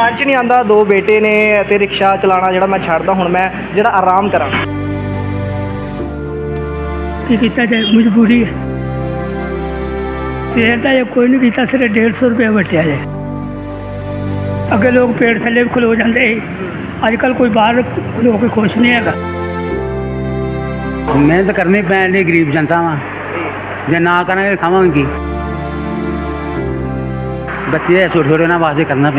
ਮਨ ਚ ਨਹੀਂ ਆਂਦਾ ਦੋ ਬੇਟੇ ਨੇ ਤੇ ਰਿਕਸ਼ਾ ਚਲਾਉਣਾ ਜਿਹੜਾ ਮੈਂ ਛੱਡਦਾ ਹੁਣ ਮੈਂ ਜਿਹੜਾ ਆਰਾਮ ਕਰਾਂ। ਕੀ ਕੀਤਾ ਜਾਏ ਮਜਬੂਰੀ ਹੈ। ਤਾਂ ਇਹ ਕੋਈ ਨਹੀਂ ਕੀਤਾ ਸਿਰਫ 150 ਰੁਪਏ ਵਟਿਆ ਜਾਏ। ਅੱਗੇ ਲੋਕ ਪੇੜ ਥੱਲੇ ਵੀ ਖਲੋ ਜਾਂਦੇ ਸੀ। ਅੱਜ ਕੱਲ ਕੋਈ ਬਾਹਰ ਖਲੋ ਕੇ ਖੁਸ਼ ਨਹੀਂ ਹੈਗਾ। ਮਿਹਨਤ ਕਰਨੀ ਪੈਣ ਦੀ ਗਰੀਬ ਜਨਤਾ ਵਾ। ਜੇ ਨਾ ਕਰਾਂਗੇ ਖਾਵਾਂਗੇ ਕੀ? ਬੱਚੇ ਛੋਟੇ ਛੋਟੇ ਉਹਨਾਂ ਵਾਸਤੇ ਕਰਨਾ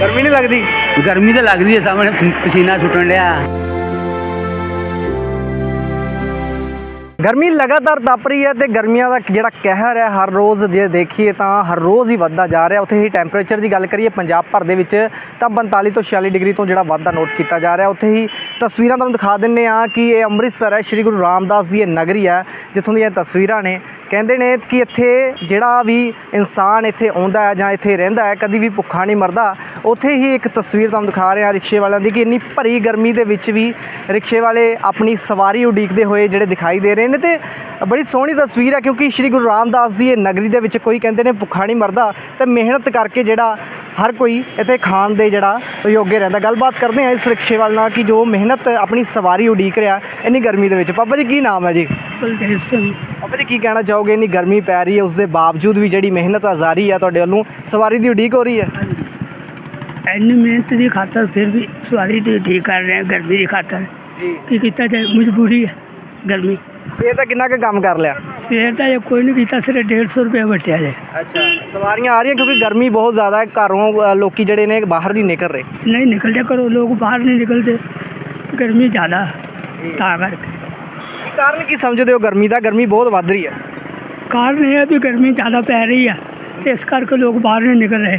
ਗਰਮੀ ਨਹੀਂ ਲੱਗਦੀ? ਗਰਮੀ ਤਾਂ ਲੱਗਦੀ ਹੈ ਸਾਹਮਣੇ ਪਸੀਨਾ ਛੁੱਟਣ ਡਿਆ। ਗਰਮੀ ਲਗਾਤਾਰ ਤਪ ਰਹੀ ਹੈ ਤੇ ਗਰਮੀਆਂ ਦਾ ਜਿਹੜਾ ਕਹਿਰ ਹੈ, ਹਰ ਰੋਜ਼ ਜੇ ਦੇਖੀਏ ਤਾਂ ਹਰ ਰੋਜ਼ ਹੀ ਵੱਧਦਾ ਜਾ ਰਿਹਾ। ਉੱਥੇ ਹੀ ਟੈਂਪਰੇਚਰ ਦੀ ਗੱਲ ਕਰੀਏ, ਪੰਜਾਬ ਭਰ ਦੇ ਵਿੱਚ ਤਾਂ 45 ਤੋਂ 46 ਡਿਗਰੀ ਤੋਂ ਜਿਹੜਾ ਵਾਧਾ ਨੋਟ ਕੀਤਾ ਜਾ ਰਿਹਾ। ਉੱਥੇ ਹੀ ਤਸਵੀਰਾਂ ਤੁਹਾਨੂੰ ਦਿਖਾ ਦਿੰਨੇ ਆ ਕਿ ਇਹ ਅੰਮ੍ਰਿਤਸਰ ਹੈ, ਸ੍ਰੀ ਗੁਰੂ ਰਾਮਦਾਸ ਦੀ ਇਹ ਨਗਰੀ ਹੈ, ਜਿੱਥੋਂ ਦੀਆਂ ਤਸਵੀਰਾਂ ਨੇ। ਕਹਿੰਦੇ ਨੇ ਕਿ ਇੱਥੇ ਜਿਹੜਾ ਵੀ ਇਨਸਾਨ ਇੱਥੇ ਆਉਂਦਾ ਹੈ ਜਾਂ ਇੱਥੇ ਰਹਿੰਦਾ ਹੈ, ਕਦੀ ਵੀ ਭੁੱਖਾ ਨਹੀਂ ਮਰਦਾ, ਉੱਥੇ ਹੀ ਇੱਕ ਤਸਵੀਰ ਤੁਹਾਨੂੰ ਦਿਖਾ ਰਿਹਾ ਰਿਕਸ਼ੇ ਵਾਲਿਆਂ ਦੀ ਕਿ ਇੰਨੀ ਭਰੀ ਗਰਮੀ ਦੇ ਵਿੱਚ ਵੀ ਰਿਕਸ਼ੇ ਵਾਲੇ ਆਪਣੀ ਸਵਾਰੀ ਉਡੀਕਦੇ ਹੋਏ ਜਿਹੜੇ ਦਿਖਾਈ ਦੇ ਰਹੇ ਨੇ ਤੇ ਬੜੀ ਸੋਹਣੀ ਤਸਵੀਰ ਹੈ ਕਿਉਂਕਿ ਸ਼੍ਰੀ ਗੁਰੂ ਰਾਮਦਾਸ ਦੀ ਇਹ ਨਗਰੀ ਦੇ ਵਿੱਚ ਕੋਈ ਕਹਿੰਦੇ ਨੇ ਭੁੱਖਾ ਨਹੀਂ ਮਰਦਾ ਤੇ ਮਿਹਨਤ ਕਰਕੇ ਜਿਹੜਾ ਹਰ ਕੋਈ ਇੱਥੇ ਖਾਣ ਦੇ ਜਿਹੜਾ ਯੋਗੇ ਰਹਿੰਦਾ। ਗੱਲਬਾਤ ਕਰਦੇ ਹਾਂ ਇਸ ਰਿਕਸ਼ੇ ਵਾਲੇ ਨਾਲ ਕਿ ਜੋ ਮਿਹਨਤ ਆਪਣੀ ਸਵਾਰੀ ਉਡੀਕ ਰਿਹਾ ਇੰਨੀ ਗਰਮੀ ਦੇ ਵਿੱਚ। ਪਾਪਾ ਜੀ ਕੀ ਨਾਮ ਹੈ ਜੀ? ਬਲਦੇਵ ਸਿੰਘ। ਪਾਪਾ ਜੀ ਕੀ ਕਹਿਣਾ ਚਾਹੋਗੇ? ਇੰਨੀ ਗਰਮੀ ਪੈ ਰਹੀ ਹੈ ਉਸ ਦੇ ਬਾਵਜੂਦ ਵੀ ਜਿਹੜੀ ਮਿਹਨਤ ਆ ਜਾਰੀ ਹੈ ਤੁਹਾਡੇ ਵੱਲੋਂ ਸਵਾਰੀ ਦੀ ਉਡੀਕ ਹੋ ਰਹੀ ਹੈ? ਇੰਨੀ ਮਿਹਨਤ ਦੀ ਖਾਤਰ ਫਿਰ ਵੀ ਸਵਾਰੀ ਦੀ ਠੀਕ ਕਰ ਰਹੇ ਹਾਂ ਗਰਮੀ ਦੀ ਖਾਤਰ। ਜੀ। ਕੀ ਕੀਤਾ ਜਾਏ? ਮਜਬੂਰੀ ਹੈ। ਗਰਮੀ। ਸਵੇਰ ਤਾਂ ਕਿੰਨਾ ਕੁ ਕੰਮ ਕਰ ਲਿਆ? ਫੇਰ ਤਾਂ ਇਹ ਕੋਈ ਨਹੀਂ ਕੀਤਾ ਸਿਰਫ 150 ਰੁਪਏ ਵਟਿਆ ਜਾਏ ਅੱਛਾ ਸਵਾਰੀਆਂ ਆ ਰਹੀਆਂ ਕਿਉਂਕਿ ਗਰਮੀ ਬਹੁਤ ਜ਼ਿਆਦਾ ਹੈ ਘਰੋਂ ਅ, ਲੋਕੀ ਜਿਹੜੇ ਨੇ ਬਾਹਰ ਨਹੀਂ ਨਿਕਲ ਰਹੇ। ਨਹੀਂ ਨਿਕਲਦੇ ਕਰੋ ਲੋਕ ਬਾਹਰ ਨਹੀਂ ਨਿਕਲਦੇ। ਗਰਮੀ ਜ਼ਿਆਦਾ ਤਾਂ ਕਰਕੇ। ਕਾਰਨ ਕੀ ਸਮਝਦੇ ਹੋ ਗਰਮੀ ਦਾ? ਗਰਮੀ ਬਹੁਤ ਵੱਧ ਰਹੀ ਹੈ। ਕਾਰਨ ਇਹ ਗਰਮੀ ਜ਼ਿਆਦਾ ਪੈ ਰਹੀ ਆ ਤੇ ਇਸ ਕਰਕੇ ਲੋਕ ਬਾਹਰ ਨਹੀਂ ਨਿਕਲ ਰਹੇ।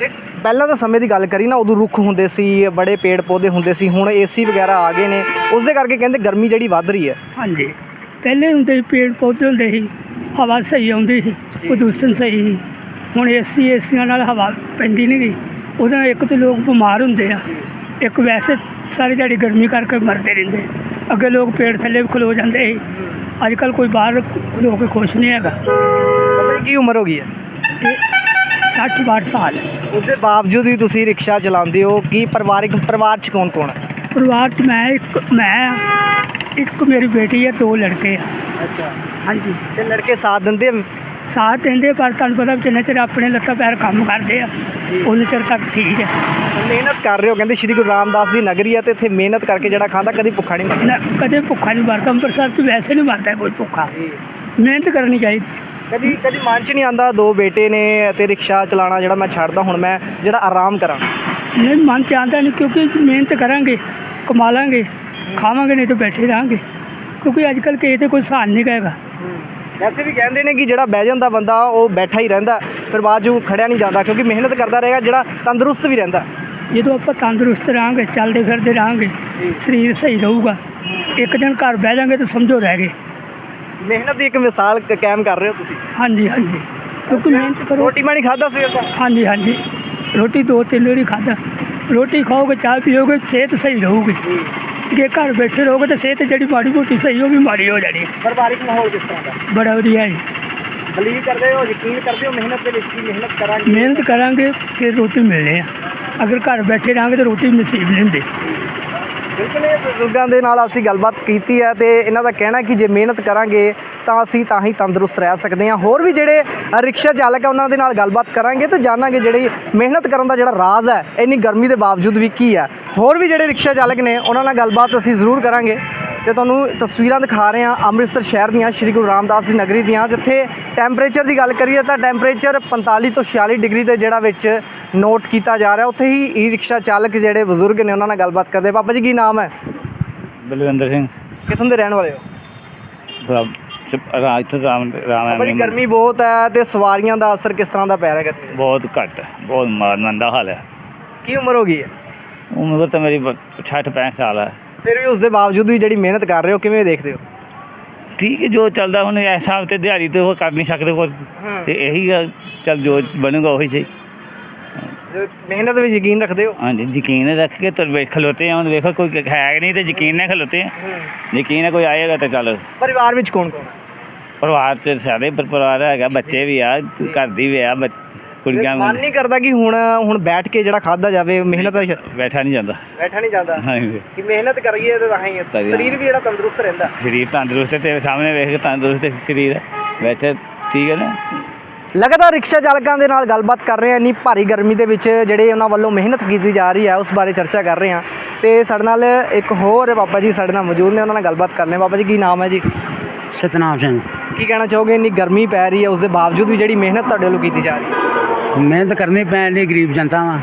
ਤੇ ਪਹਿਲਾਂ ਤਾਂ ਸਮੇਂ ਦੀ ਗੱਲ ਕਰੀ ਨਾ ਉਦੋਂ ਰੁੱਖ ਹੁੰਦੇ ਸੀ ਬੜੇ ਪੇੜ ਪੌਦੇ ਹੁੰਦੇ ਸੀ ਹੁਣ ਏਸੀ ਵਗੈਰਾ ਆ ਗਏ ਨੇ ਉਸ ਦੇ ਕਰਕੇ ਕਹਿੰਦੇ ਗਰਮੀ ਜਿਹੜੀ ਵੱਧ ਰਹੀ ਹੈ। ਹਾਂਜੀ। ਪਹਿਲੇ ਹੁੰਦੇ ਸੀ ਪੇੜ ਪੌਦੇ ਹੁੰਦੇ ਸੀ ਹਵਾ ਸਹੀ ਆਉਂਦੀ ਸੀ ਪ੍ਰਦੂਸ਼ਣ ਸਹੀ ਸੀ। ਹੁਣ ਏਸੀ ਏਸੀਆਂ ਨਾਲ ਹਵਾ ਪੈਂਦੀ ਨਹੀਂ ਗਈ ਉਹਦੇ ਨਾਲ ਇੱਕ ਤਾਂ ਲੋਕ ਬਿਮਾਰ ਹੁੰਦੇ ਆ। ਇੱਕ ਵੈਸੇ ਸਾਰੀ ਦਿਹਾੜੀ ਗਰਮੀ ਕਰਕੇ ਮਰਦੇ ਰਹਿੰਦੇ। ਅੱਗੇ ਲੋਕ ਪੇੜ ਥੱਲੇ ਵੀ ਖਲੋ ਜਾਂਦੇ ਸੀ। ਅੱਜ ਕੱਲ ਕੋਈ ਬਾਹਰ ਖਲੋ ਕੇ ਖੁਸ਼ ਨਹੀਂ ਹੈਗਾ। ਕੀ ਉਮਰ ਹੋ ਗਈ ਹੈ? 60 62 ਸਾਲ। ਉਸ ਦੇ ਬਾਵਜੂਦ ਵੀ ਤੁਸੀਂ ਰਿਕਸ਼ਾ ਚਲਾਉਂਦੇ ਹੋ ਕੀ ਪਰਿਵਾਰਿਕ ਪਰਿਵਾਰ ਚ ਕੌਣ ਕੌਣ ਹੈ ਪਰਿਵਾਰ 'ਚ ਮੈਂ ਇੱਕ ਮੈਂ ਆ, ਇੱਕ ਮੇਰੀ ਬੇਟੀ ਹੈ ਦੋ ਲੜਕੇ ਆ। ਅੱਛਾ। ਹਾਂਜੀ। ਤੇ ਲੜਕੇ ਸਾਥ ਦਿੰਦੇ ਆ? ਸਾਥ ਦਿੰਦੇ ਪਰ ਤੁਹਾਨੂੰ ਪਤਾ ਵੀ ਜਿੰਨਾ ਚਿਰ ਆਪਣੇ ਲੱਤਾਂ ਪੈਰ ਕੰਮ ਕਰਦੇ ਆ ਉਨੇ ਚਿਰ ਤੱਕ ਠੀਕ ਹੈ ਮਿਹਨਤ ਕਰ ਰਹੇ ਹੋ ਕਹਿੰਦੇ ਸ਼੍ਰੀ ਗੁਰੂ ਰਾਮਦਾਸ ਦੀ ਨਗਰੀ ਹੈ ਤੇ ਇੱਥੇ ਮਿਹਨਤ ਕਰਕੇ ਜਿਹੜਾ ਖਾਂਦਾ ਕਦੀ ਭੁੱਖਾ ਨਹੀਂ ਮਰਦਾ। ਨਾ ਕਦੇ ਭੁੱਖਾ ਨਹੀਂ ਮਰਦਾ ਅੰਮ੍ਰਿਤਸਰ 'ਚ ਵੈਸੇ ਨਹੀਂ ਮਰਦਾ ਕੋਈ ਭੁੱਖਾ। ਮਿਹਨਤ ਕਰਨੀ ਚਾਹੀਦੀ। ਕਦੀ ਕਦੀ ਮਨ ਚ ਨਹੀਂ ਆਂਦਾ ਦੋ ਬੇਟੇ ਨੇ ਤੇ ਰਿਕਸ਼ਾ ਚਲਾਉਣਾ ਜਿਹੜਾ ਮੈਂ ਛੱਡਦਾ ਹੁਣ ਮੈਂ ਜਿਹੜਾ ਆਰਾਮ ਕਰਾਂ। ਨਹੀਂ ਮਨ ਚ ਆਉਂਦਾ ਨਹੀਂ ਕਿਉਂਕਿ ਮਿਹਨਤ ਕਰਾਂਗੇ ਕਮਾ ਲਾਂਗੇ ਖਾਵਾਂਗੇ ਨਹੀਂ ਤਾਂ ਬੈਠੇ ਰਹਾਂਗੇ। ਕਿਉਂਕਿ ਅੱਜ ਕੱਲ੍ਹ ਕਿਸੇ ਤੇ ਕੋਈ ਸਾਨ ਨਹੀਂ ਕਹੇਗਾ ਵੈਸੇ ਵੀ ਕਹਿੰਦੇ ਨੇ ਕਿ ਜਿਹੜਾ ਬਹਿ ਜਾਂਦਾ ਬੰਦਾ ਉਹ ਬੈਠਾ ਹੀ ਰਹਿੰਦਾ ਫਿਰ ਬਾਅਦ 'ਚੋਂ ਖੜਿਆ ਨਹੀਂ ਜਾਂਦਾ ਕਿਉਂਕਿ ਮਿਹਨਤ ਕਰਦਾ ਰਹੇਗਾ ਜਿਹੜਾ ਤੰਦਰੁਸਤ ਵੀ ਰਹਿੰਦਾ। ਜਦੋਂ ਆਪਾਂ ਤੰਦਰੁਸਤ ਰਹਾਂਗੇ ਚੱਲਦੇ ਫਿਰਦੇ ਰਹਾਂਗੇ ਸਰੀਰ ਸਹੀ ਰਹੂਗਾ। ਇੱਕ ਦਿਨ ਘਰ ਬਹਿ ਜਾਾਂਗੇ ਤਾਂ ਸਮਝੋ ਰਹਿ ਗਏ। ਮਿਹਨਤ ਦੀ ਇੱਕ ਮਿਸਾਲ ਕ- ਕਾਇਮ ਕਰ ਰਹੇ ਹੋ ਤੁਸੀਂ? ਹਾਂਜੀ ਹਾਂਜੀ। ਕਿਉਂਕਿ ਮਿਹਨਤ ਕਰੋ। ਰੋਟੀ ਪਾਣੀ ਖਾਦਾ ਸਵੇਰ ਦਾ? ਹਾਂਜੀ ਹਾਂਜੀ। ਰੋਟੀ ਦੋ ਤਿੰਨ ਵਾਰੀ ਖਾਦਾ ਰੋਟੀ ਖਾਓਗੇ ਚਾਹ ਪੀਓਗੇ ਸਿਹਤ ਸਹੀ ਰਹੂਗੀ। ਜੇ। ਘਰ ਬੈਠੇ ਰਹੋਗੇ ਤਾਂ ਸਿਹਤ ਜਿਹੜੀ ਮਾੜੀ ਮੋਟੀ ਸਹੀ ਉਹ ਵੀ ਮਾੜੀ ਹੋ ਜਾਣੀ। ਹੈ। ਪਰਿਵਾਰਿਕ ਮਾਹੌਲ ਕਿਸ ਤਰ੍ਹਾਂ ਦਾ? ਬੜਾ ਵਧੀਆ ਹੈ ਬਲੀਵ ਕਰਦੇ ਹੋ ਯਕੀਨ ਕਰਦੇ ਹੋ ਮਿਹਨਤ ਦੇ ਵਿੱਚ ਕੀ ਮਿਹਨਤ ਕਰਾਂਗੇ? ਮਿਹਨਤ ਕਰਾਂਗੇ ਫਿਰ ਰੋਟੀ ਮਿਲਣੀ ਆ। ਅਗਰ ਘਰ ਬੈਠੇ ਰਹਾਂਗੇ ਤਾਂ ਰੋਟੀ ਨਸੀਬ ਨਹੀਂ ਹੁੰਦੀ। ਬਿਲਕੁਲ ਇਹ ਬਜ਼ੁਰਗਾਂ ਦੇ ਨਾਲ ਅਸੀਂ ਗੱਲਬਾਤ ਕੀਤੀ ਹੈ ਤੇ ਇਹਨਾਂ ਦਾ ਕਹਿਣਾ ਕਿ ਜੇ ਮਿਹਨਤ ਕਰਾਂਗੇ ਤਾਂ ਅਸੀਂ ਤਾਂ ਹੀ ਤੰਦਰੁਸਤ ਰਹਿ ਸਕਦੇ ਹਾਂ। ਹੋਰ ਵੀ ਜਿਹੜੇ ਰਿਕਸ਼ਾ ਚਾਲਕ ਆ, ਉਹਨਾਂ ਦੇ ਨਾਲ ਗੱਲਬਾਤ ਕਰਾਂਗੇ ਤੇ ਜਾਣਾਂਗੇ ਜਿਹੜੀ ਮਿਹਨਤ ਕਰਨ ਦਾ ਜਿਹੜਾ ਰਾਜ਼ ਹੈ, ਇੰਨੀ ਗਰਮੀ ਦੇ ਬਾਵਜੂਦ ਵੀ ਕੀ ਹੈ। ਹੋਰ ਵੀ ਜਿਹੜੇ ਰਿਕਸ਼ਾ ਚਾਲਕ ਨੇ, ਉਹਨਾਂ ਨਾਲ ਗੱਲਬਾਤ ਅਸੀਂ ਜ਼ਰੂਰ ਕਰਾਂਗੇ। ਤੇ ਤੁਹਾਨੂੰ ਤਸਵੀਰਾਂ ਦਿਖਾ ਰਹੇ ਹਾਂ ਅੰਮ੍ਰਿਤਸਰ ਸ਼ਹਿਰ ਦੀਆਂ ਸ਼੍ਰੀ ਗੁਰੂ ਰਾਮਦਾਸ ਦੀ ਨਗਰੀ ਦੀਆਂ ਜਿੱਥੇ ਟੈਂਪਰੇਚਰ ਦੀ ਗੱਲ ਕਰੀਏ ਤਾਂ ਟੈਂਪਰੇਚਰ 45 ਤੋਂ 46 ਡਿਗਰੀ ਦੇ ਜਿਹੜਾ ਵਿੱਚ ਨੋਟ ਕੀਤਾ ਜਾ ਰਿਹਾ। ਉੱਥੇ ਹੀ ਈ ਰਿਕਸ਼ਾ ਚਾਲਕ ਜਿਹੜੇ ਬਜ਼ੁਰਗ ਨੇ ਉਹਨਾਂ ਨਾਲ ਗੱਲਬਾਤ ਕਰਦੇ ਪਾਪਾ ਜੀ ਕੀ ਨਾਮ ਹੈ? ਬਲਵਿੰਦਰ ਸਿੰਘ। ਕਿੱਥੋਂ ਦੇ ਰਹਿਣ ਵਾਲੇ ਹੋ? ਤੋਂ ਰਾਮ ਰਾਮ ਭਾਜੀ ਗਰਮੀ ਬਹੁਤ ਹੈ ਤੇ ਸਵਾਰੀਆਂ ਦਾ ਅਸਰ ਕਿਸ ਤਰ੍ਹਾਂ ਦਾ ਪੈ ਰਿਹਾ ਦਾ? ਬਹੁਤ ਘੱਟ ਹੈ, ਬਹੁਤ ਮਾਰ ਮੰਦਾ ਹਾਲ ਹੈ। ਕੀ ਉਮਰ ਹੋ ਗਈ ਹੈ? ਉਮਰ ਤਾਂ ਮੇਰੀ 60 65 ਸਾਲ ਹੈ। ਫਿਰ ਵੀ ਉਸ ਦੇ ਬਾਵਜੂਦ ਵੀ ਜਿਹੜੀ ਮਿਹਨਤ ਕਰ ਰਹੇ ਹੋ ਕਿਵੇਂ ਦੇਖਦੇ ਹੋ? ਠੀਕ ਹੈ ਜੋ ਚੱਲਦਾ ਹੁਣ ਇਸ ਹਿਸਾਬ ਤੇ ਦਿਹਾੜੀ ਤੇ ਉਹ ਕਰ ਨਹੀਂ ਸਕਦੇ ਕੁਝ ਤੇ ਇਹੀ ਆ, ਚੱਲ ਜੋ ਬਣੂਗਾ ਉਹੀ ਸਹੀ। ਮਿਹਨਤ ਵਿੱਚ ਯਕੀਨ ਰੱਖਦੇ ਹੋ? ਹਾਂਜੀ ਯਕੀਨ ਰੱਖ ਕੇ ਤੁਰ ਬੈਠ ਖਲੋਤੇ ਆ ਹੁਣ ਵੇਖੋ ਕੋਈ ਹੈ ਨਹੀਂ ਤੇ ਯਕੀਨ ਨਾਲ ਖਲੋਤੇ ਆ। ਯਕੀਨ ਹੈ ਕੋਈ ਆਏਗਾ ਤਾਂ ਚੱਲ। ਪਰਿਵਾਰ ਵਿੱਚ ਕੌਣ ਕੌਣ ਪਰਿਵਾਰ ਚ ਸਾਰੇ ਪਰ- ਪਰਿਵਾਰ ਹੈਗਾ ਬੱਚੇ ਵੀ ਆ ਘਰ ਦੀ ਵੀ ਆ ਕੁੜੀਆਂ ਮਨ ਨਹੀਂ ਕਰਦਾ ਕਿ ਹੁਣ ਹੁਣ ਬੈਠ ਕੇ ਜਿਹੜਾ ਖਾਦਾ ਜਾਵੇ ਮਿਹਨਤ ਬੈਠਾ ਨਹੀਂ ਜਾਂਦਾ। ਬੈਠਾ ਨਹੀਂ ਜਾਂਦਾ। ਹਾਂਜੀ। ਕਿ ਮਿਹਨਤ ਕਰੀਏ ਤਾਂ ਤਾਂ ਹੀ। ਸਰੀਰ ਵੀ ਜਿਹੜਾ ਤੰਦਰੁਸਤ ਰਹਿੰਦਾ। ਸਰੀਰ ਤੰਦਰੁਸਤ ਤੇ ਸਾਹਮਣੇ ਵੇਖ ਕੇ ਤੰਦਰੁਸਤ ਸਰੀਰ। ਬੈਠੇ ਠੀਕ ਹੈ ਨਾ? ਲਗਾਤਾਰ ਰਿਕਸ਼ਾ ਚਾਲਕਾਂ ਦੇ ਨਾਲ ਗੱਲਬਾਤ ਕਰ ਰਹੇ ਹਾਂ। ਇੰਨੀ ਭਾਰੀ ਗਰਮੀ ਦੇ ਵਿੱਚ ਜਿਹੜੇ ਉਹਨਾਂ ਵੱਲੋਂ ਮਿਹਨਤ ਕੀਤੀ ਜਾ ਰਹੀ ਹੈ ਉਸ ਬਾਰੇ ਚਰਚਾ ਕਰ ਰਹੇ ਹਾਂ। ਤੇ ਸਾਡੇ ਨਾਲ ਇੱਕ ਹੋਰ ਬਾਬਾ ਜੀ ਸਾਡੇ ਨਾਲ ਮੌਜੂਦ ਨੇ ਉਹਨਾਂ ਨਾਲ ਗੱਲਬਾਤ ਕਰਨੇ ਬਾਬਾ ਜੀ ਕੀ ਨਾਮ ਹੈ ਜੀ? ਸਤਨਾਮ ਸਿੰਘ। ਕੀ ਕਹਿਣਾ ਚਾਹੋਗੇ? ਇੰਨੀ ਗਰਮੀ ਪੈ ਰਹੀ ਹੈ ਉਸ ਦੇ ਬਾਵਜੂਦ ਵੀ ਜਿਹੜੀ ਮਿਹਨਤ ਤੁਹਾਡੇ ਵੱਲੋਂ ਕੀਤੀ ਜਾ ਰਹੀ ਹੈ। ਮਿਹਨਤ ਕਰਨੀ ਪੈਣ ਦੀ ਗਰੀਬ ਜਨਤਾ ਵਾ।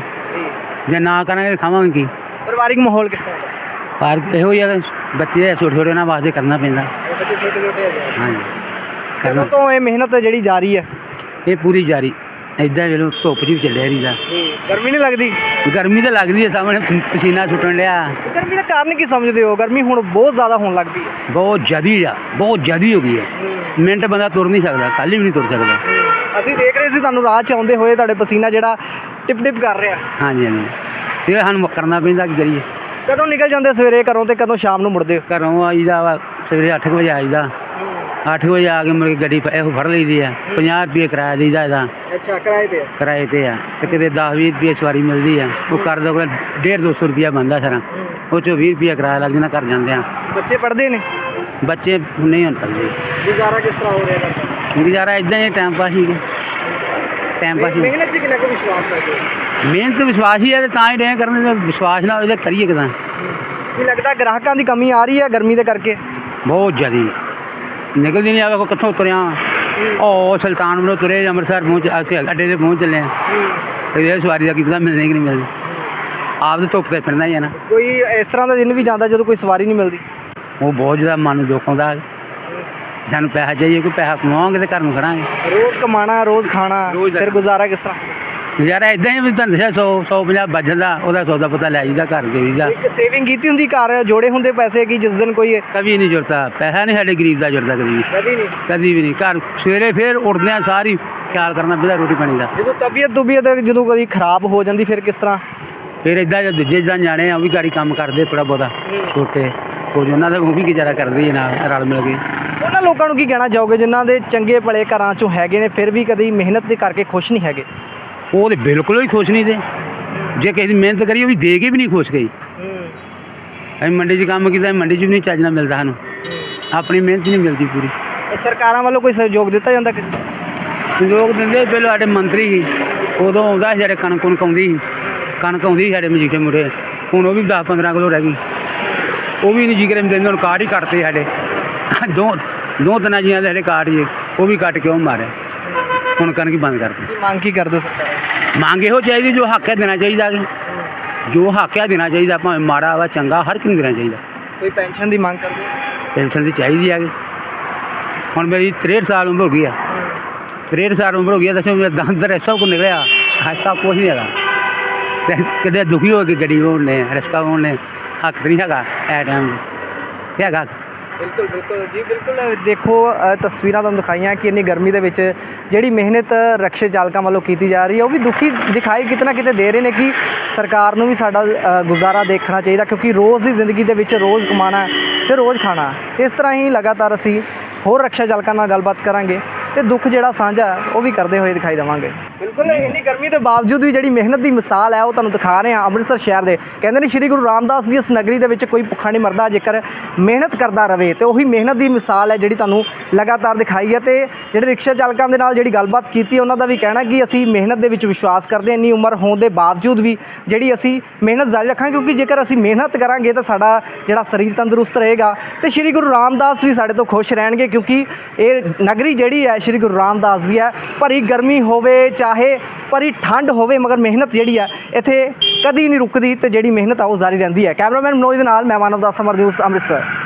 ਜੇ ਨਾ ਕਰਾਂਗੇ ਖਾਵਾਂਗੇ ਕੀ? ਪਰਿਵਾਰਿਕ ਮਾਹੌਲ ਕਿਸ ਤਰ੍ਹਾਂ ਦਾ? ਪਰ ਇਹੋ ਜਿਹਾ ਬੱਚੇ ਛੋਟੇ ਛੋਟੇ ਉਹਨਾਂ ਵਾਸਤੇ ਕਰਨਾ ਪੈਂਦਾ। ਬੱਚੇ ਛੋਟੇ ਛੋਟੇ ਹੈਗੇ ਹਾਂਜੀ। ਕਦੋਂ ਤੋਂ ਇਹ ਮਿਹਨਤ ਜਿਹੜੀ ਜਾਰੀ ਹੈ ਇਹ ਪੂਰੀ ਜਾਰੀ। ਇਦਾਂ ਵੇਲੋ ਧੁੱਪ 'ਚ ਵੀ ਚੱਲਿਆ ਰਹੀਦਾ ਗਰਮੀ ਨਹੀਂ ਲੱਗਦੀ? ਗਰਮੀ ਤਾਂ ਲੱਗਦੀ ਹੈ ਸਾਹਮਣੇ ਪਸੀਨਾ ਛੁੱਟਣ ਲਿਆ ਗਰਮੀ ਦਾ ਕਾਰਨ ਕੀ ਸਮਝਦੇ ਹੋ? ਗਰਮੀ ਹੁਣ ਬਹੁਤ ਜ਼ਿਆਦਾ ਹੋਣ ਲੱਗ ਪਈ ਹੈ ਬਹੁਤ ਜ਼ਿਆਦੀ ਆ ਬਹੁਤ ਜ਼ਿਆਦੀ ਹੋ ਗਈ ਹੈ। ਮਿੰਟ ਬੰਦਾ ਤੁਰ ਨਹੀਂ ਸਕਦਾ ਕੱਲ ਵੀ ਨਹੀਂ ਤੁਰ ਸਕਦਾ। ਅਸੀਂ ਦੇਖ ਰਹੇ ਸੀ ਤੁਹਾਨੂੰ ਰਾਹ 'ਚ ਆਉਂਦੇ ਹੋਏ ਤੁਹਾਡੇ ਪਸੀਨਾ ਜਿਹੜਾ ਟਿਪ ਟਿਪ ਕਰ ਰਿਹਾ। ਹਾਂਜੀ ਹਾਂਜੀ। ਇਹ ਸਾਨੂੰ ਕਰਨਾ ਪੈਂਦਾ ਕੀ ਕਰੀਏ? ਕਦੋਂ ਨਿਕਲ ਜਾਂਦੇ ਸਵੇਰੇ ਘਰੋਂ ਤੇ ਕਦੋਂ ਸ਼ਾਮ ਨੂੰ ਮੁੜਦੇ ਹੋ? ਘਰੋਂ ਆਈਦਾ ਵਾ ਸਵੇਰੇ 8 ਵਜੇ ਆਈਦਾ। 8 ਵਜੇ ਆ ਕੇ ਕੇ ਗੱਡੀ ਪ- ਇਹੋ ਫੜ ਲਈਦੀ ਆ। 50 ਰੁਪਏ ਕਿਰਾਇਆ ਦੇਈਦਾ ਇਹਦਾ। ਅੱਛਾ ਕਿਰਾਏ ਤੇ ਕਿਰਾਏ ਤੇ ਆ। ਤੇ ਕਿਤੇ 10 20 ਰੁਪਏ ਸਵਾਰੀ ਮਿਲਦੀ ਆ। ਉਹ ਕਰ ਦੋ 1.5 200 ਰੁਪਿਆ ਬੰਦਾ ਸਾਰਾ। ਉਹ ਚੋਂ 20 ਰੁਪਿਆ ਕਿਰਾਇਆ ਲੱਗ ਜਾਂਦਾ ਘਰ ਜਾਂਦੇ ਆ ਬੱਚੇ ਪੜ੍ਹਦੇ ਨੇ? ਬੱਚੇ ਨਹੀਂ ਹੁਣ ਸਕਦੇ ਗੁਜ਼ਾਰਾ ਕਿਸ ਤਰ੍ਹਾਂ ਹੋ ਰਿਹਾ ਕਰਦਾ ਗੁਜ਼ਾਰਾ ਇਦਾਂ ਹੀ ਟਾਈਮ ਪਾਸ ਹੀ ਟਾਈਮ ਪਾਸ ਹੀ ਮਿਹਨਤ 'ਚ ਕਿੰਨਾ ਕੁ ਵਿਸ਼ਵਾਸ ਰੱਖਦੇ ਮਿਹਨਤ ਵਿਸ਼ਵਾਸ ਹੀ ਹੈ ਤੇ ਤਾਂ ਹੀ ਡੇ ਕਰਨ ਦੇ ਵਿਸ਼ਵਾਸ ਨਾਲ ਉਹਦੇ ਕਰੀਏ ਕਿਦਾਂ। ਕੀ ਲੱਗਦਾ ਗ੍ਰਾਹਕਾਂ ਦੀ ਕਮੀ ਆ ਰਹੀ ਹੈ ਗਰਮੀ ਦੇ ਕਰਕੇ? ਬਹੁਤ ਜ਼ਿਆਦੀ। ਨਿਕਲਦੀ ਨਹੀਂ ਆਵੇ ਕੋ ਕਿੱਥੋਂ ਤੁਰਿਆ ਉਹ ਸੁਲਤਾਨ ਵੱਲੋਂ ਤੁਰੇ ਅੰਮ੍ਰਿਤਸਰ ਪਹੁੰਚ ਅਸੀਂ ਅੱਡੇ ਤੇ ਪਹੁੰਚ ਚੱਲੇ ਆ। ਤੇ ਇਹ ਸਵਾਰੀ ਦਾ ਕੀ ਪਤਾ ਮਿਲਣੀ ਕਿ ਨਹੀਂ ਮਿਲਣੀ। ਆਪ ਦੇ ਧੁੱਪ ਤੇ ਫਿਰਨਾ ਹੀ ਹੈ ਨਾ। ਕੋਈ ਇਸ ਤਰ੍ਹਾਂ ਦਾ ਦਿਨ ਵੀ ਜਾਂਦਾ ਜਦੋਂ ਕੋਈ ਸਵਾਰੀ ਨਹੀਂ ਮਿਲਦੀ? ਉਹ ਬਹੁਤ ਜ਼ਿਆਦਾ ਮਨ ਨੂੰ ਦੁੱਖ ਆਉਂਦਾ ਸਾਨੂੰ ਪੈਸਾ ਚਾਹੀਏ ਕੋਈ ਪੈਸਾ ਕਮਾਵਾਂਗੇ ਤੇ ਘਰ ਨੂੰ ਖੜਾਂਗੇ। ਰੋਜ਼ ਕਮਾਣਾ ਰੋਜ਼ ਖਾਣਾ ਰੋਜ਼ ਦਾ ਫਿਰ ਗੁਜ਼ਾਰਾ ਕਿਸ ਤਰ੍ਹਾਂ? ਯਾਰ ਇਦਾਂ ਹੀ ਵੀ ਤੁਹਾਨੂੰ ਦੱਸਿਆ 100 150 ਬਚਣ ਦਾ ਉਹਦਾ ਸੌਦਾ ਪਤਾ ਲੈ ਜੀਦਾ ਘਰ ਦੇ ਜੀਦਾ ਇੱਕ ਸੇਵਿੰਗ ਕੀਤੀ ਹੁੰਦੀ ਘਰ ਜੋੜੇ ਹੁੰਦੇ ਪੈਸੇ ਕਿ ਜਿਸ ਦਿਨ ਕੋਈ ਕਦੀ ਨਹੀਂ ਜੁੜਦਾ ਪੈਸਾ ਨਹੀਂ ਸਾਡੇ ਗਰੀਬ ਦਾ ਜੁੜਦਾ ਕਦੀ ਵੀ। ਕਦੀ ਨਹੀਂ। ਕਦੀ ਵੀ ਨਹੀਂ ਘਰ ਸਵੇਰੇ ਫੇਰ ਉੱਠਦੇ ਆ ਸਾਰੀ ਖਿਆਲ ਕਰਨਾ ਪੈਂਦਾ ਰੋਟੀ ਪਾਣੀ ਦਾ। ਜਦੋਂ ਤਬੀਅਤ ਦੁਬੀਅਤ ਜਦੋਂ ਕਦੀ ਖਰਾਬ ਹੋ ਜਾਂਦੀ ਫਿਰ ਕਿਸ ਤਰ੍ਹਾਂ? ਫਿਰ ਇਦਾਂ ਜੇ ਦੂਜੇ ਜਿੱਦਾਂ ਜਾਣੇ ਆ ਉਹ ਵੀ ਗਾੜੀ ਕੰਮ ਕਰਦੇ ਥੋੜਾ ਬਹੁਤਾ ਛੋਟੇ। ਕੁਝ ਉਹਨਾਂ ਦਾ ਉਹ ਵੀ ਗੁਜ਼ਾਰਾ ਕਰਦੇ ਹੀ ਨਾਲ ਰਲ ਮਿਲ ਕੇ। ਉਹਨਾਂ ਲੋਕਾਂ ਨੂੰ ਕੀ ਕਹਿਣਾ ਚਾਹੋਗੇ? ਜਿਨ੍ਹਾਂ ਦੇ ਚੰਗੇ ਭਲੇ ਘਰਾਂ ਚੋਂ ਹੈਗੇ ਨੇ ਫਿਰ ਵੀ ਕਦੀ ਮਿਹਨਤ ਦੇ ਕਰਕੇ ਖੁਸ਼ ਨਹੀਂ ਹੈਗੇ? ਉਹ ਤੇ ਬਿਲਕੁਲ ਹੀ ਖੁਸ਼ ਨਹੀਂ ਤੇ। ਜੇ ਕਿਸੇ ਦੀ ਮਿਹਨਤ ਕਰੀ ਉਹ ਵੀ ਦੇ ਕੇ ਵੀ ਨਹੀਂ ਖੁਸ਼ ਗਈ। ਅਸੀਂ ਮੰਡੀ 'ਚ ਕੰਮ ਕੀਤਾ ਮੰਡੀ 'ਚ ਵੀ ਨਹੀਂ ਚੱਜਣਾ ਮਿਲਦਾ ਸਾਨੂੰ। ਆਪਣੀ ਮਿਹਨਤ ਨਹੀਂ ਮਿਲਦੀ ਪੂਰੀ। ਸਰਕਾਰਾਂ ਵੱਲੋਂ ਕੋਈ ਸਹਿਯੋਗ ਦਿੱਤਾ ਜਾਂਦਾ ਕਿ? ਲੋਕ ਦਿੰਦੇ ਪਹਿਲਾਂ ਸਾਡੇ ਮੰਤਰੀ ਸੀ। ਉਦੋਂ ਆਉਂਦਾ ਸੀ ਸਾਡੇ ਕਣਕ ਕੁਣਕ ਆਉਂਦੀ ਸੀ। ਕਣਕ ਆਉਂਦੀ ਸੀ ਸਾਡੇ ਮਜੀਠੇ ਮੁਰੇ ਹੁਣ ਉਹ ਵੀ 10 15 ਕਿਲੋ ਰਹਿ ਗਈ। ਉਹ ਵੀ ਨਹੀਂ ਜਿਗਰੇ ਦਿੰਦੇ ਹੁਣ ਕਾਰਡ ਹੀ ਕੱਟਦੇ ਸਾਡੇ। ਦੋ ਦੋ ਤਿੰਨ ਜੀਆਂ ਦੇ ਸਾਡੇ ਕਾਰਡ ਹੀ ਉਹ ਵੀ ਕੱਟ ਕੇ ਉਹ ਮਾਰਿਆ ਹੁਣ ਕਣਕ ਬੰਦ ਕਰ ਦਿੱਤੀ। ਕੀ ਮੰਗ ਕੀ ਕਰਦੇ ਸਰਕਾਰ? ਮੰਗ ਇਹੋ ਚਾਹੀਦੀ ਜੋ ਹੱਕ ਹੈ ਦੇਣਾ ਚਾਹੀਦਾ ਕਿ ਜੋ ਹੱਕ ਹੈ ਦੇਣਾ ਚਾਹੀਦਾ ਭਾਵੇਂ ਮਾੜਾ ਵਾ ਚੰਗਾ ਹਰ ਇੱਕ ਨੂੰ ਦੇਣਾ ਚਾਹੀਦਾ। ਕੋਈ ਪੈਨਸ਼ਨ ਦੀ ਮੰਗ ਕਰਦੇ ਪੈਨਸ਼ਨ ਦੀ ਚਾਹੀਦੀ ਆ ਕਿ ਹੁਣ ਮੇਰੀ 63 ਸਾਲ ਉਮਰ ਹੋ ਗਈ ਆ। 63 ਸਾਲ ਉਮਰ ਹੋ ਗਈ ਆ ਦੱਸੋ ਮੇਰੇ ਦੰਦ ਦਰ ਸਭ ਕੁਝ ਨਿਕਲਿਆ। ਸਭ ਕੁਝ ਨਹੀਂ ਹੈਗਾ। ਕਿਤੇ ਦੁਖੀ ਹੋ ਕੇ ਗੱਡੀ ਹੋਣ ਨੇ ਰਸਕਾ ਹੋਣ ਨੇ ਹੱਕ ਨਹੀਂ ਹੈਗਾ ਐ ਟਾਈਮ ਤੇ ਹੈਗਾ? ਬਿਲਕੁਲ ਬਿਲਕੁਲ ਜੀ ਬਿਲਕੁਲ। ਦੇਖੋ ਅ, ਤਸਵੀਰਾਂ ਤੁਹਾਨੂੰ ਦਿਖਾਈਆਂ ਕਿ ਇੰਨੀ ਗਰਮੀ ਦੇ ਵਿੱਚ ਜਿਹੜੀ ਮਿਹਨਤ ਰਕਸ਼ੇ ਚਾਲਕਾਂ ਵੱਲੋਂ ਕੀਤੀ ਜਾ ਰਹੀ ਹੈ ਉਹ ਵੀ ਦੁਖੀ ਦਿਖਾਈ ਕਿਤਨਾ ਕਿਤੇ ਦੇ ਰਹੇ ਨੇ ਕਿ ਸਰਕਾਰ ਨੂੰ ਵੀ ਸਾਡਾ ਅ, ਗੁਜ਼ਾਰਾ ਦੇਖਣਾ ਚਾਹੀਦਾ ਕਿਉਂਕਿ ਰੋਜ਼ ਦੀ ਜ਼ਿੰਦਗੀ ਦੇ ਵਿੱਚ ਰੋਜ਼ ਕਮਾਣਾ ਤੇ ਰੋਜ਼ ਖਾਣਾ। ਇਸ ਤਰ੍ਹਾਂ ਹੀ ਲਗਾਤਾਰ ਅਸੀਂ ਹੋਰ ਰਕਸ਼ਾ ਚਾਲਕਾਂ ਨਾਲ ਗੱਲਬਾਤ ਕਰਾਂਗੇ। ਤੇ ਦੁੱਖ ਜਿਹੜਾ ਸਾਂਝਾ ਉਹ ਵੀ ਕਰਦੇ ਹੋਏ ਦਿਖਾਈ ਦੇਵਾਂਗੇ। ਬਿਲਕੁਲ ਇੰਨੀ ਗਰਮੀ ਦੇ ਬਾਵਜੂਦ ਵੀ ਜਿਹੜੀ ਮਿਹਨਤ ਦੀ ਮਿਸਾਲ ਹੈ, ਉਹ ਤੁਹਾਨੂੰ ਦਿਖਾ ਰਹੇ ਹਾਂ ਅੰਮ੍ਰਿਤਸਰ ਸ਼ਹਿਰ ਦੇ। ਕਹਿੰਦੇ ਨੇ ਸ਼੍ਰੀ ਗੁਰੂ ਰਾਮਦਾਸ ਜੀ ਇਸ ਨਗਰੀ ਦੇ ਵਿੱਚ ਕੋਈ ਭੁੱਖਾ ਨਹੀਂ ਮਰਦਾ, ਜੇਕਰ ਮਿਹਨਤ ਕਰਦਾ ਰਵੇ, ਤੇ ਉਹੀ ਮਿਹਨਤ ਦੀ ਮਿਸਾਲ ਹੈ ਜਿਹੜੀ ਤੁਹਾਨੂੰ ਲਗਾਤਾਰ ਦਿਖਾਈ ਹੈ। ਤੇ ਜਿਹੜੇ ਰਿਕਸ਼ਾ ਚਾਲਕਾਂ ਦੇ ਨਾਲ ਜਿਹੜੀ ਗੱਲਬਾਤ ਕੀਤੀ, ਉਹਨਾਂ ਦਾ ਵੀ ਕਹਿਣਾ ਕਿ ਅਸੀਂ ਮਿਹਨਤ ਦੇ ਵਿੱਚ ਵਿਸ਼ਵਾਸ ਕਰਦੇ ਹਾਂ, ਇੰਨੀ ਉਮਰ ਹੋਣ ਦੇ ਬਾਵਜੂਦ ਵੀ ਜਿਹੜੀ ਅਸੀਂ ਮਿਹਨਤ ਜਾਰੀ ਰੱਖਾਂਗੇ, ਕਿਉਂਕਿ ਜੇਕਰ ਅਸੀਂ ਮਿਹਨਤ ਕਰਾਂਗੇ, ਤਾਂ ਸਾਡਾ ਜਿਹੜਾ ਸਰੀਰ ਤੰਦਰੁਸਤ ਰਹੇਗਾ। ਤੇ ਸ਼੍ਰੀ ਗੁਰੂ ਰਾਮਦਾਸ ਵੀ ਸਾਡੇ ਤੋਂ ਖੁਸ਼ ਰਹਿਣਗੇ, ਕਿਉਂਕਿ ਇਹ ਨਗਰੀ ਜਿਹੜੀ ਹੈ ਸ਼੍ਰੀ ਗੁਰੂ ਰਾਮਦਾਸ ਜੀ ਹੈ। ਭਰੀ ਗਰਮੀ ਹੋਵੇ ਚਾਹੇ, ਭਰੀ ਠੰਡ ਹੋਵੇ, ਮਗਰ ਮਿਹਨਤ ਜਿਹੜੀ ਹੈ, ਇੱਥੇ ਕਦੀ ਨਹੀਂ ਰੁਕਦੀ ਤੇ ਜਿਹੜੀ ਮਿਹਨਤ ਆ ਉਹ ਜਾਰੀ ਰਹਿੰਦੀ ਹੈ। ਕੈਮਰਾਮੈਨ ਮਨੋਜ ਦੇ ਨਾਲ ਮੈਂ ਮਾਨਵ ਦਾਸ ਸਮਰ ਨਿਊਜ਼, ਅੰਮ੍ਰਿਤਸਰ।